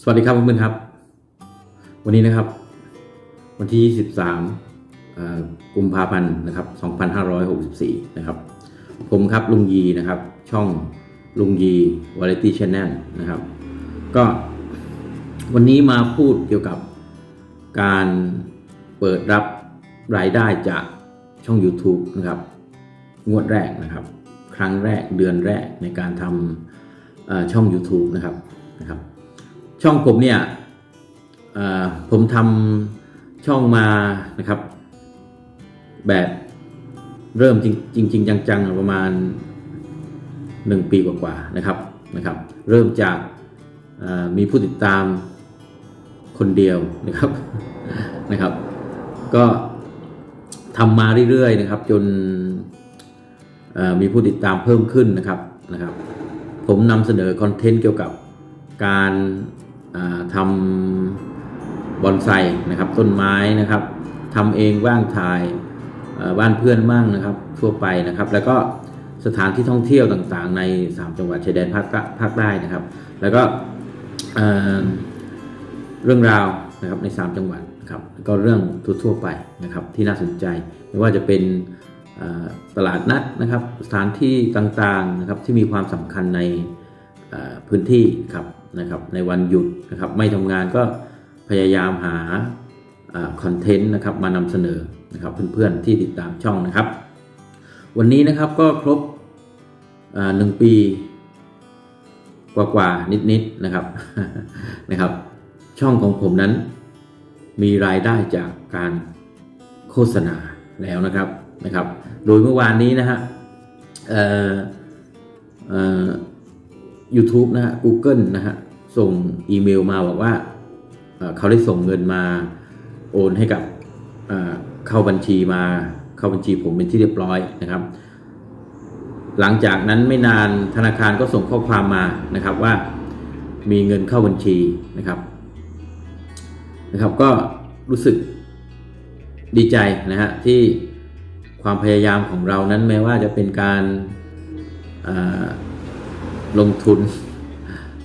สวัสดีครับเพื่อนๆครับ วันนี้นะครับ วันที่ 23กุมภาพันธ์นะครับ 2564 นะครับ ผมครับลุงยีนะครับ ช่องลุงยี Variety Channel นะครับ ก็วันนี้มาพูดเกี่ยวกับการเปิดรับรายได้จากช่อง YouTube นะครับ งวดแรกนะครับ ครั้งแรกเดือนแรกในการทำช่อง YouTube นะครับนะครับ ช่องผมเนี่ยผมทำช่องมานะครับ แบบเริ่มจริงจริงจังๆประมาณ 1 ปีกว่าๆนะครับนะครับ เริ่มจากมีผู้ติดตามคนเดียวนะครับนะครับ ก็ทำมาเรื่อยๆนะครับ จนมีผู้ติดตามเพิ่มขึ้นนะครับนะครับ ผมนำเสนอคอนเทนต์เกี่ยวกับ การทำบอนไซนะครับ ต้นไม้นะครับทำเองบ้างถ่ายบ้านเพื่อนบ้างนะครับทั่วไปนะครับ แล้วก็สถานที่ท่องเที่ยวต่างๆ ใน 3 จังหวัดชายแดนภาคใต้ภาคใต้นะครับ แล้วก็เรื่องราวนะครับใน 3 จังหวัดนะครับก็เรื่องทั่วๆไปนะครับที่น่าสนใจไม่ว่าจะเป็นตลาดนัดนะครับสถานที่ต่างๆนะครับที่มีความสำคัญในพื้นที่ครับ นะครับในวันหยุดนะครับไม่ทำงานก็พยายามหาคอนเทนต์นะครับมานำเสนอนะครับเพื่อนๆที่ติดตามช่องนะครับ วันนี้นะครับก็ครบหนึ่งปีกว่าๆนิดๆนะครับนะครับ ช่องของผมนั้นมีรายได้จากการโฆษณาแล้วนะครับนะครับ โดยเมื่อวานนี้นะฮะเอ่อเอ่อ YouTube นะฮะ Google นะฮะ ส่งอีเมลมาบอกว่าเขาได้ส่งเงินมาโอนให้กับเข้าบัญชีมาเข้าบัญชีผมเป็นที่เรียบร้อยนะครับ หลังจากนั้นไม่นานธนาคารก็ส่งข้อความมานะครับว่ามีเงินเข้าบัญชีนะครับนะครับ ก็รู้สึกดีใจนะฮะที่ความพยายามของเรานั้นแม้ว่าจะเป็นการาลงทุน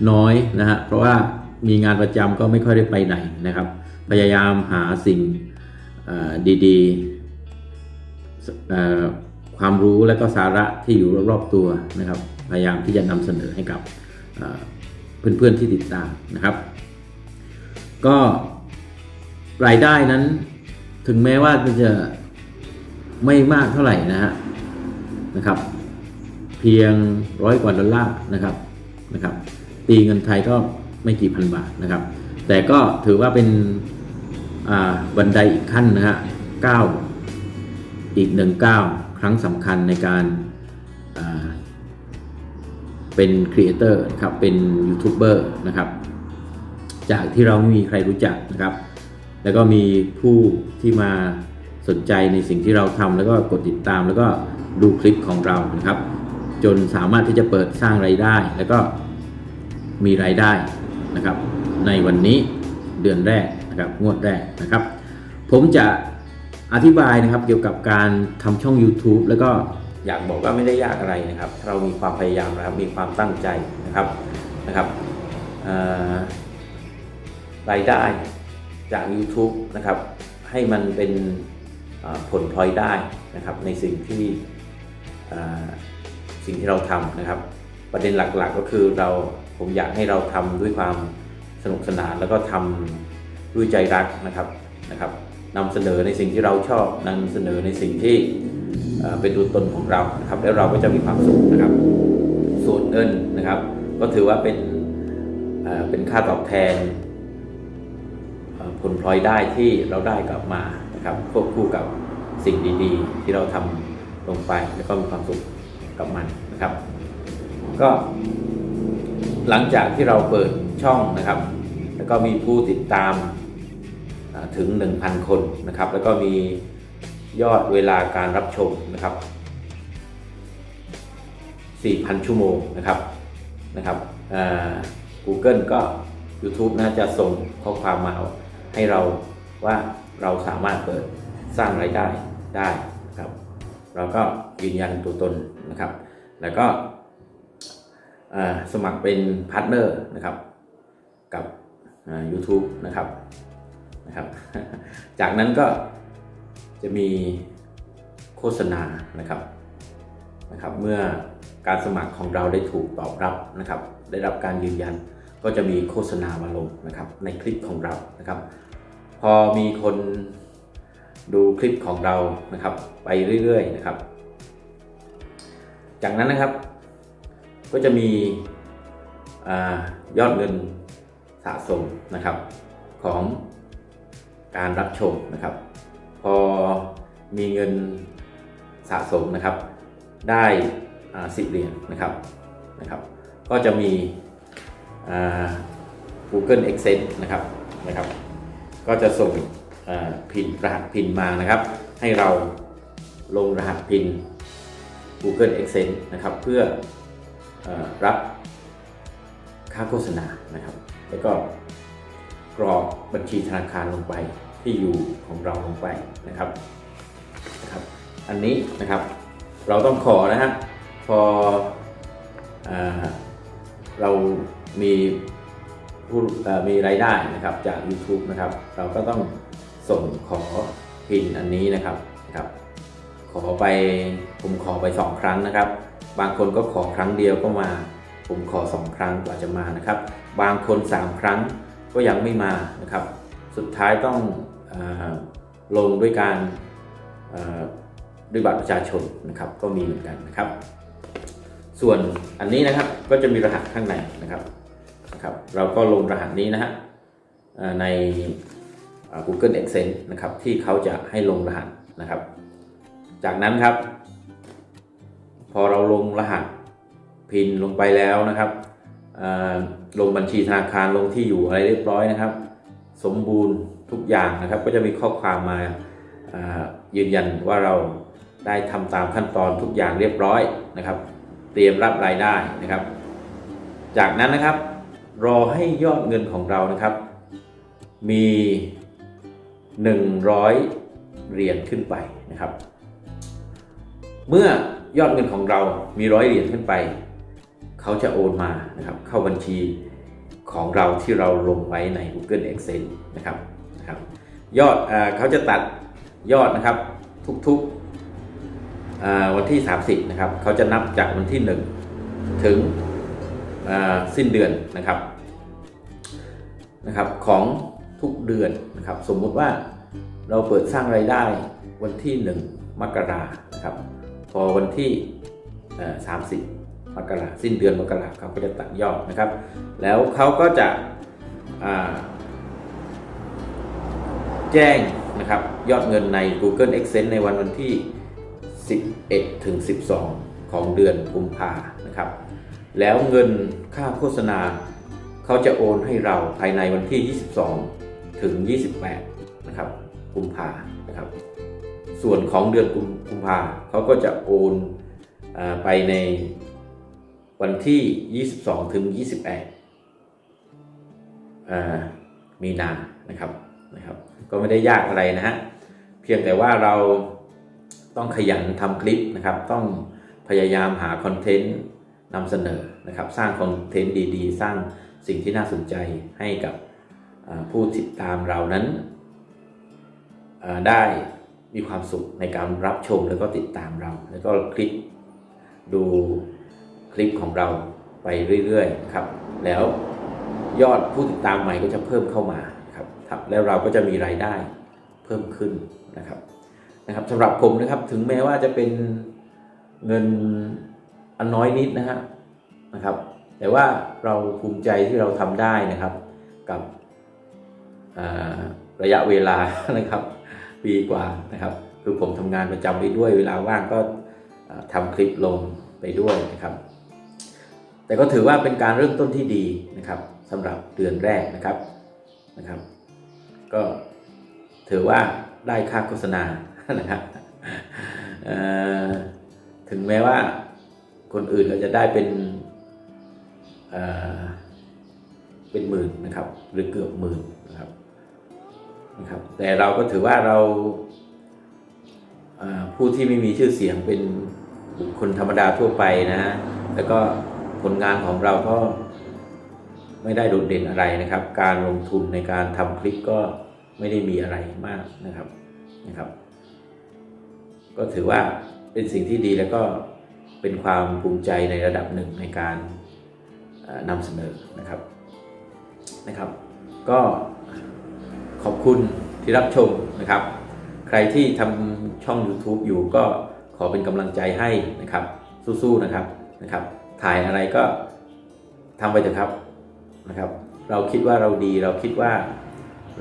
น้อยนะฮะเพราะว่ามีงานประจำก็ไม่ค่อยได้ไปไหนนะครับ พยายามหาสิ่งดีๆ ความรู้และก็สาระที่อยู่รอบๆตัวนะครับ พยายามที่จะนำเสนอให้กับเอ่อเพื่อนๆที่ติดตามนะครับ ก็รายได้นั้นถึงแม้ว่ามันจะไม่มากเท่าไหร่นะฮะนะครับ เพียงร้อยกว่าดอลลาร์นะครับนะครับ ตีเงินไทยก็ไม่กี่พันบาทนะครับ แต่ก็ถือว่าเป็นอ่าบันไดอีกขั้นนะฮะก้าวอีกหนึ่งก้าวครั้งสำคัญในการอ่าเป็นครีเอเตอร์นะครับเป็นยูทูบเบอร์นะครับจากที่เราไม่มีใครรู้จักนะครับ แล้วก็มีผู้ที่มาสนใจในสิ่งที่เราทำแล้วก็กดติดตามแล้วก็ดูคลิปของเรานะครับ จนสามารถที่จะเปิดสร้างไรายได้ แล้วก็ มีรายได้นะครับ ในวันนี้เดือนแรกนะครับงวดแรกนะครับ ผมจะอธิบายนะครับเกี่ยวกับการทำช่อง YouTube แล้วก็อยากบอกว่าไม่ได้ยากอะไรนะครับ เรามีความพยายามนะครับมีความตั้งใจนะครับนะครับรายได้จาก YouTube นะครับ ให้มันเป็นผลพลอยได้นะครับ ในสิ่งที่สิ่งที่เราทำนะครับ ประเด็นหลักๆก็คือเรา ผมอยากให้เราทำด้วยความสนุกสนานแล้วก็ทำด้วยใจรักนะครับนะครับนำเสนอในสิ่งที่เราชอบนำเสนอในสิ่งที่เป็นตัวตนของเรานะครับ แล้วเราก็จะมีความสุขนะครับ ส่วนเงินนะครับ ก็ถือว่าเป็นเป็นค่าตอบแทนผลพลอยได้ที่เราได้กลับมานะครับควบคู่กับสิ่งดีๆ ที่เราทำลงไปแล้วก็มีความสุขกับมันนะครับ ก็ หลังจากที่เราเปิดช่องนะครับ แล้วก็มีผู้ติดตามถึง 1,000 คนนะครับ แล้วก็มียอดเวลาการรับชมนะครับ 4,000 ชั่วโมงนะครับนะครับอ่า Google ก็ YouTube น่าจะส่งข้อความมาให้เราว่าเราสามารถเปิดสร้างรายได้ได้นะครับ เราก็ยืนยันตัวตนนะครับ แล้วก็ สมัครเป็นพาร์ทเนอร์นะครับกับ YouTube นะครับนะครับ จากนั้นก็จะมีโฆษณานะครับนะครับ เมื่อการสมัครของเราได้ถูกตอบรับนะครับ ได้รับการยืนยันก็จะมีโฆษณามาลงนะครับ ในคลิปของเรานะครับ พอมีคนดูคลิปของเรานะครับ ไปเรื่อยๆนะครับ จากนั้นนะครับ ก็จะมีอยอดเงินสะสมนะครับของการรับชมนะครับ พอมีเงินสะสมนะครับ ได้สิบเหรียญนะครับนะครับ ก็จะมี Google Access นะครับนะครับ ก็จะส่งพินรหัสพินมานะครับ ให้เราลงรหัสพิน Google Access นะครับ เพื่อ รับค่าโฆษณานะครับ แล้วก็กรอกบัญชีธนาคารลงไปที่อยู่ของเราลงไปนะครับนะครับ อันนี้นะครับเราต้องขอนะฮะพออเรามีผู้มีรายได้นะครับจาก YouTube นะครับ เราก็ต้องส่งขอพินอันนี้นะครับนะครับ ขอไปผมขอไปสองครั้งนะครับ บางคนก็ขอครั้งเดียวก็มา ผมขอสองครั้งกว่าจะมานะครับ บางคนสามครั้งก็ยังไม่มานะครับ สุดท้ายต้องอลงด้วยการด้วยบัตรประชาชนนะครับก็มีเหมือนกันนะครับ ส่วนอันนี้นะครับก็จะมีรหัสข้างในนะครับนะครับ เราก็ลงรหัสนี้นะฮะใน Google Access นะครับที่เขาจะให้ลงรหัสนะครับ จากนั้นครับ ลงรหัสพินลงไปแล้วนะครับลงบัญชีธนาคารลงที่อยู่อะไรเรียบร้อยนะครับ สมบูรณ์ทุกอย่างนะครับ ก็จะมีข้อความมาายืนยันว่าเราได้ทำตามขั้นตอนทุกอย่างเรียบร้อยนะครับ เตรียมรับรายได้นะครับ จากนั้นนะครับ รอให้ยอดเงินของเรานะครับ มี 100 เหรียญขึ้นไปนะครับ เมื่อ ยอดเงินของเรามีร้อยเหรียญขึ้นไป เขาจะโอนมานะครับเข้าบัญชีของเราที่เราลงไว้ใน Google Excel นะครับนะครับยอดเอเขาจะตัดยอดนะครับทุกๆวันที่ 30นะครับเขาจะนับจากวันที่ 1 ถึงสิ้นเดือนนะครับนะครับของทุกเดือนนะครับสมมุติว่าเราเปิดสร้างไรายได้วันที่ 1 มกรานะครับ พอวันที่ 30 มกราสิ้นเดือนมกราเขาก็จะตัดยอดนะครับ แล้วเขาก็จะแจ้งนะครับยอดเงินใน Google Excel ในวันวันที่ 11 ถึง 12 ของเดือนกุมภานะครับ แล้วเงินค่าโฆษณาเขาจะโอนให้เราภายในวันที่ 22 ถึง 28 นะครับกุมภานะครับ ส่วนของเดือนกุมภาเขาก็จะโอนอไปในวันที่ 22 ถึง 28 มีนานะครับนะครับ ก็ไม่ได้ยากอะไรนะฮะ เพียงแต่ว่าเราต้องขยันทำคลิปนะครับ ต้องพยายามหาคอนเทนต์นำเสนอนะครับ สร้างคอนเทนต์ดีๆ สร้างสิ่งที่น่าสนใจให้กับผู้ติดตามเรานั้นได้ มีความสุขในการรับชมแล้วก็ติดตามเรา แล้วก็คลิกดูคลิปของเราไปเรื่อยๆนะครับ แล้วยอดผู้ติดตามใหม่ก็จะเพิ่มเข้ามาครับแล้วเราก็จะมีรายได้เพิ่มขึ้นนะครับนะครับสำหรับผมนะครับถึงแม้ว่าจะเป็นเงินอันน้อยนิดนะฮะนะครับ แต่ว่าเราภูมิใจที่เราทำได้นะครับกับระยะเวลานะครับ ปีกว่านะครับ คือผมทำงานประจำไปด้วย เวลาว่างก็อ่าทำคลิปลงไปด้วยนะครับ แต่ก็ถือว่าเป็นการเริ่มต้นที่ดีนะครับสำหรับเดือนแรกนะครับนะครับ ก็ถือว่าได้ค่าโฆษณานะครับถึงแม้ว่าคนอื่นก็จะได้เป็นเเป็นหมื่นนะครับ หรือเกือบหมื่น นะครับแต่เราก็ถือว่าเราผู้ที่ไม่มีชื่อเสียงเป็นบุคคลธรรมดาทั่วไปนะ แล้วก็ผลงานของเราก็ไม่ได้โดดเด่นอะไรนะครับ การลงทุนในการทำคลิปก็ไม่ได้มีอะไรมากนะครับนะครับ ก็ถือว่าเป็นสิ่งที่ดีแล้วก็เป็นความภูมิใจในระดับหนึ่งในการนำเสนอนะครับนะครับ ก็ ขอบคุณที่รับชมนะครับ ใครที่ทำช่อง YouTube อยู่ก็ขอเป็นกำลังใจให้นะครับ สู้ๆนะครับนะครับ ถ่ายอะไรก็ทำไปเถอะครับนะครับ เราคิดว่าเราดีเราคิดว่า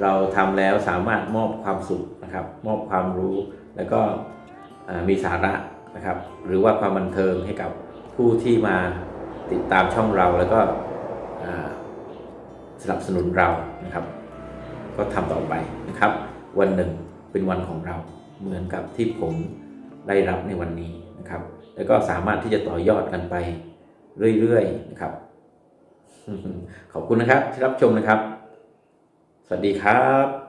เราทำแล้วสามารถมอบความสุขนะครับ มอบความรู้แล้วก็มีสาระนะครับ หรือว่าความบันเทิงให้กับผู้ที่มาติดตามช่องเราแล้วก็สนับสนุนเรานะครับ ก็ทำต่อไปนะครับ วันหนึ่งเป็นวันของเราเหมือนกับที่ผมได้รับในวันนี้นะครับ แล้วก็สามารถที่จะต่อยอดกันไปเรื่อยๆนะครับ ขอบคุณนะครับที่รับชมนะครับ สวัสดีครับ